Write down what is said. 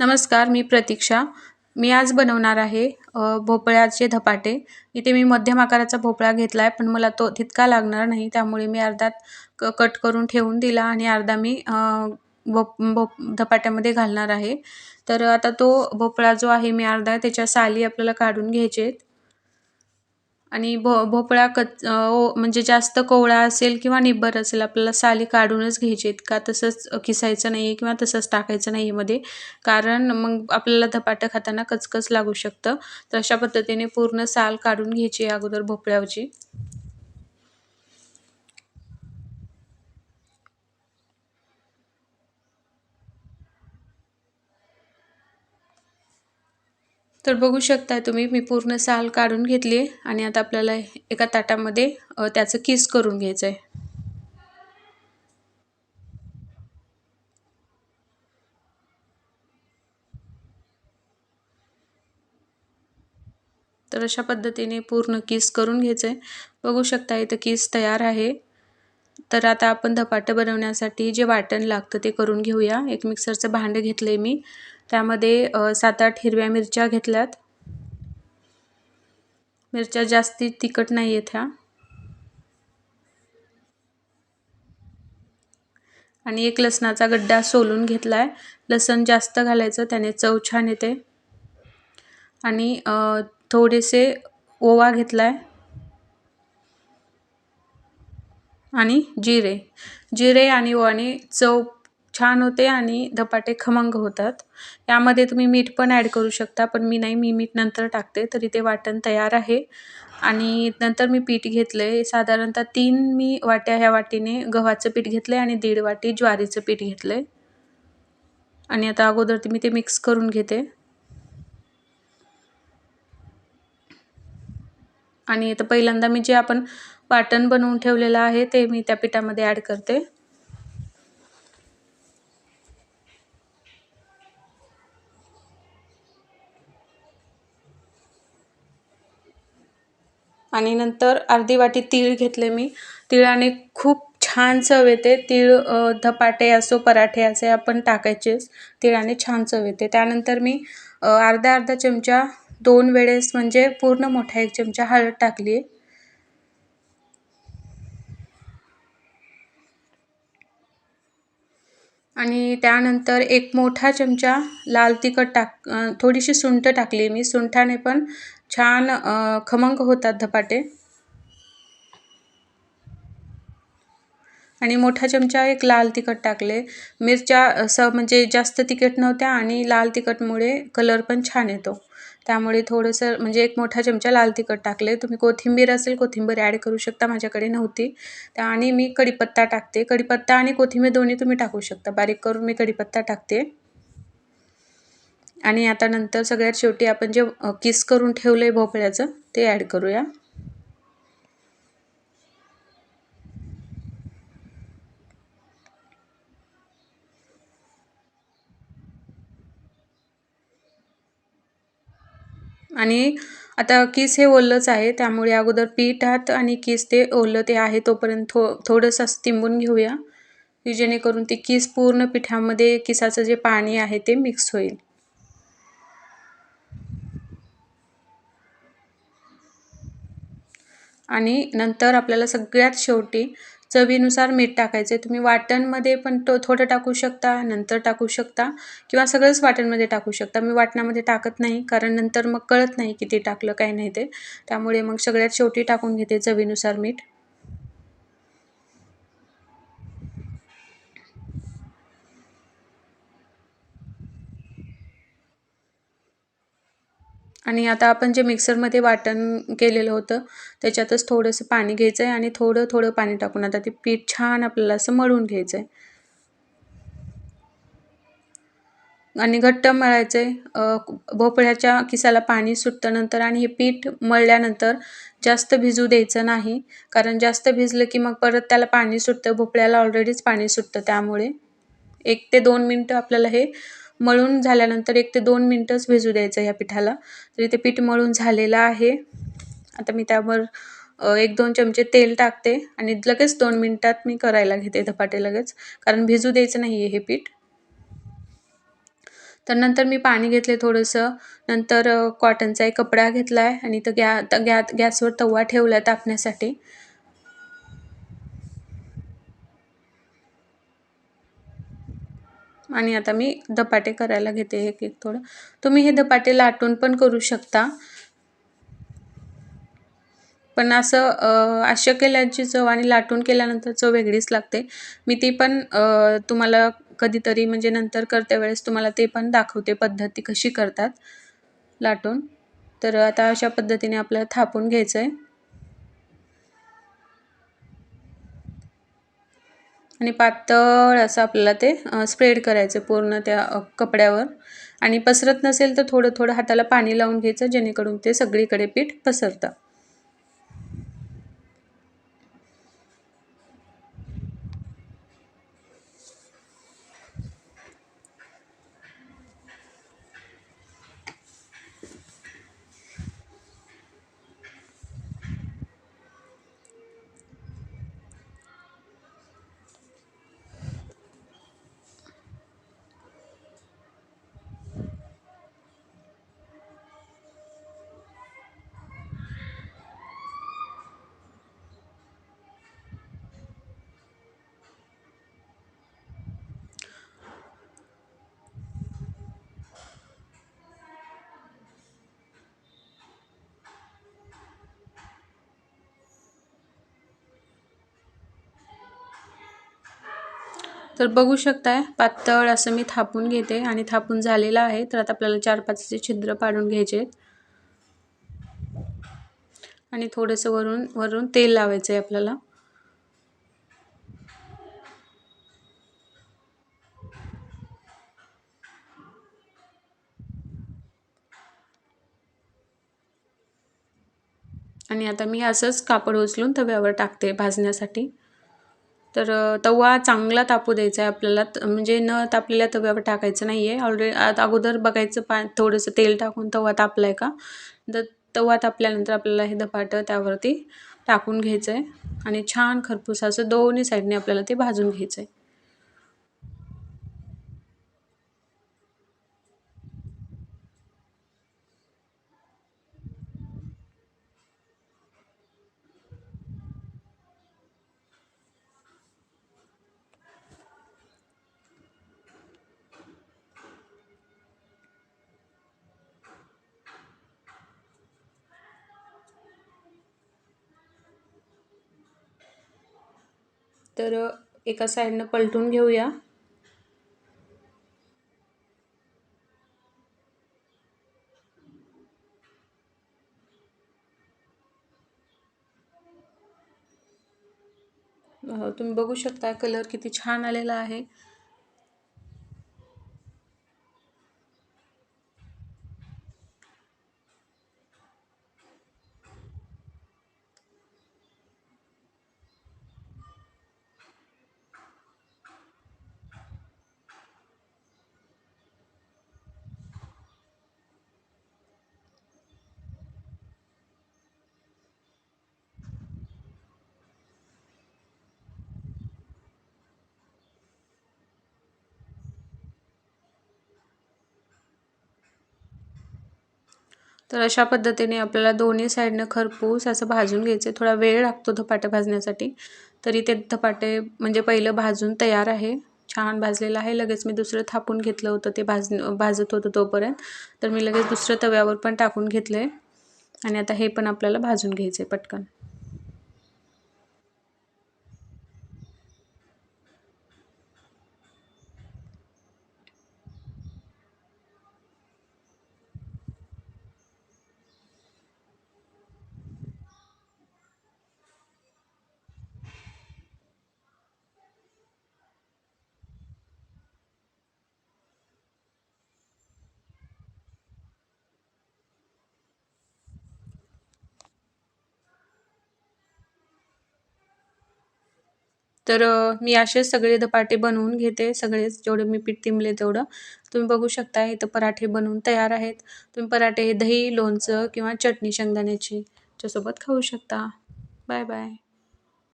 नमस्कार मी प्रतीक्षा. मी आज बनवणार आहे भोपळ्याचे धपाटे. इथे मी मध्यम आकाराचा भोपळा घेतला आहे पण मला तो तितका लागणार नाही त्यामुळे मी अर्धा क कट करून ठेवून दिला आणि अर्धा मी भोप भोप धपाट्यामध्ये घालणार आहे. तर आता तो भोपळा जो आहे मी अर्धा त्याच्या साली आपल्याला काढून घ्यायचे आहेत आणि भो भोपळा कच ओ म्हणजे जास्त कोवळा असेल किंवा निब्बर असेल आपल्याला साली काढूनच घ्यायचे आहेत का तसंच किसायचं नाही आहे किंवा तसंच टाकायचं नाही आहे मध्ये. कारण मग आपल्याला धपाटं खाताना कचकच लागू शकतं. तर अशा पद्धतीने पूर्ण साल काढून घ्यायची आहे अगोदर भोपळ्याची तर बघू शकता तुम्ही मी पूर्ण साल काढून घेतली आहे आणि आता आपल्याला एका ताटामध्ये त्याचं किस करून घ्यायचं आहे तर अशा पद्धतीने पूर्ण किस करून घ्यायचं आहे बघू शकता इथं किस तयार आहे. तर आता आपण धपाटं बनवण्यासाठी जे वाटण लागतं ते करून घेऊया. एक मिक्सरचं भांडं घेतलं आहे मी. त्यामध्ये सात आठ हिरव्या मिरच्या घेतल्यात. मिरच्या जास्ती तिखट नाही आहेत ह्या. आणि एक लसणाचा गड्डा सोलून घेतला आहे लसण जास्त घालायचं त्याने चव छान येते. आणि थोडेसे ओवा घेतला आहे आणि जिरे. जिरे आणि ओवाने चव छान होते आणि धपाटे खमंग होतात. यामध्ये तुम्ही मीठ पण ॲड करू शकता पण मी नाही मी मीठ नंतर टाकते तरी ते वाटण तयार आहे. आणि नंतर मी पीठ घेतलं आहे साधारणतः तीन मी वाट्या ह्या वाटीने गव्हाचं पीठ घेतलं आहे आणि दीड वाटी ज्वारीचं पीठ घेतलं आहे आणि आता अगोदर मी ते मिक्स करून घेते. आणि आता पहिल्यांदा मी जे आपण वाटण बनवून ठेवलेलं आहे ते मी त्या पिठामध्ये ॲड करते. आणि नंतर अर्धी वाटी तीळ घेतले मी. तिळाने खूप छान चव येते. तीळ धपाटे असो पराठे असे आपण टाकायचेच तिळाने छान चव येते. त्यानंतर मी अर्धा अर्धा चमचा दोन वेळेस म्हणजे पूर्ण मोठा एक चमचा हळद टाकली आहे आणि त्यानंतर एक मोठा चमचा लाल तिखट टाक थोडीशी सुंठ टाकली मी. सुंठाने पण छान खमंग होतात धपाटे. आणि मोठा चमचा एक लाल तिखट टाकले. मिरच्या स म्हणजे जास्त तिखट नव्हत्या आणि लाल तिखटमुळे कलर पण छान येतो. त्यामुळे थोडंसं म्हणजे एक मोठा चमचा लाल तिखट टाकले तुम्ही कोथिंबीर असेल कोथिंबीर ॲड करू शकता माझ्याकडे नव्हती. त्या आणि मी कढीपत्ता टाकते. कढीपत्ता आणि कोथिंबीर दोन्ही तुम्ही टाकू शकता. बारीक करून मी कढीपत्ता टाकते. आणि आता नंतर सगळ्यात शेवटी आपण जे किस करून ठेवलं आहे भोपळ्याचं ते ॲड करूया. आणि आता किस हे ओलंच आहे त्यामुळे अगोदर पीठात आणि किस ते ओलं ते आहे तोपर्यंत थो थोडंसं असं तिंबून घेऊया की जेणेकरून ते किस पूर्ण पिठामध्ये किसाचं जे पाणी आहे ते मिक्स होईल. आणि नंतर आपल्याला सगळ्यात शेवटी चवीनुसार मीठ टाकायचं तुम्ही वाटणमध्ये पण तो थोडं टाकू शकता नंतर टाकू शकता किंवा सगळंच वाटणमध्ये टाकू शकता. मी वाटणामध्ये टाकत नाही कारण नंतर मग कळत नाही किती टाकलं काय नाही ते. त्यामुळे मग सगळ्यात शेवटी टाकून घेते चवीनुसार मीठ. आणि आता आपण जे मिक्सरमध्ये वाटण केलेलं होतं त्याच्यातच थोडंसं पाणी घ्यायचं आहे आणि थोडं थोडं पाणी टाकून आता ते पीठ छान आपल्याला असं मळून घ्यायचं आहे आणि घट्ट मळायचं आहे भोपळ्याच्या किसाला पाणी सुटतं नंतर आणि हे पीठ मळल्यानंतर जास्त भिजू द्यायचं नाही कारण जास्त भिजलं की मग परत त्याला पाणी सुटतं. भोपळ्याला ऑलरेडीच पाणी सुटतं त्यामुळे. एक ते दोन मिनटं आपल्याला हे मळून झाल्यानंतर एक ते दोन मिनटंच भिजू द्यायचं ह्या पिठाला. तरी ते पीठ मळून झालेलं आहे. आता मी त्यावर एक दोन चमचे तेल टाकते आणि लगेच दोन मिनटात मी करायला घेते धपाटे लगेच कारण भिजू द्यायचं नाही आहे हे पीठ. तर नंतर मी पाणी घेतले थोडंसं. नंतर कॉटनचा एक कपडा घेतला आहे आणि तो गॅ गॅ गॅसवर तवा ठेवला आहे तापण्यासाठी. आणि आता मी धपाटे करायला घेते एक एक थोडं. तुम्ही हे धपाटे लाटून पण करू शकता. पण असं अशा केल्याची चव आणि लाटून केल्यानंतर चव वेगळीच लागते. मी ती पण तुम्हाला कधीतरी म्हणजे नंतर करते वेळेस तुम्हाला ते पण दाखवते पद्धती कशी करतात लाटून. तर आता अशा पद्धतीने आपल्याला थापून घ्यायचं आहे आणि पातळ असं आपल्याला ते स्प्रेड करायचं पूर्ण त्या कपड्यावर. आणि पसरत नसेल तर थोडं थोडं हाताला पाणी लावून घ्यायचं जेणेकरून ते सगळीकडे पीठ पसरतं. तर बघू शकताय पातळ असं मी थापून घेते आणि थापून झालेलं आहे. तर आता आपल्याला चार पाचचे छिद्र पाडून घ्यायचे आणि थोडंसं वरून वरून तेल लावायचं आहे आपल्याला. आणि आता मी असंच कापड उचलून तव्यावर टाकते भाजण्यासाठी. तर तवा चांगला तापू द्यायचा आहे आपल्याला. म्हणजे न तापलेल्या तव्यावर टाकायचं नाही आहे ऑलरेडी अगोदर बघायचं पा थोडंसं तेल टाकून तवा तापला आहे का? तर तवा तापल्यानंतर आपल्याला हे धपाटं त्यावरती टाकून घ्यायचं आहे आणि छान खरपूस असं दोन्ही साईडने आपल्याला ते भाजून घ्यायचं आहे तर एका साईडनं पलटून घेऊया. तुम्ही बघू शकता कलर किती छान आलेला आहे. तर अशा पद्धतीने आपल्याला दोन्ही साईडनं खरपूस असं भाजून घ्यायचं. थोडा वेळ लागतो धपाटे भाजण्यासाठी. तरी ते धपाटे म्हणजे पहिलं भाजून तयार आहे. छान भाजलेलं आहे. लगेच मी दुसरं थापून घेतलं होतं ते भाज भाजत होतं तोपर्यंत. तर मी लगेच दुसरं तव्यावर पण टाकून घेतलं आहे आणि आता हे पण आपल्याला भाजून घ्यायचं आहे पटकन. तर मी असेच सगळे धपाटे बनवून घेते. सगळेच जेवढं मी पीठ तिंबले तेवढं. तुम्ही बघू शकता इथं पराठे बनवून तयार आहेत. तुम्ही पराठे दही लोणचं किंवा चटणी शेंगदाण्याची त्याच्यासोबत खाऊ शकता. Bye bye.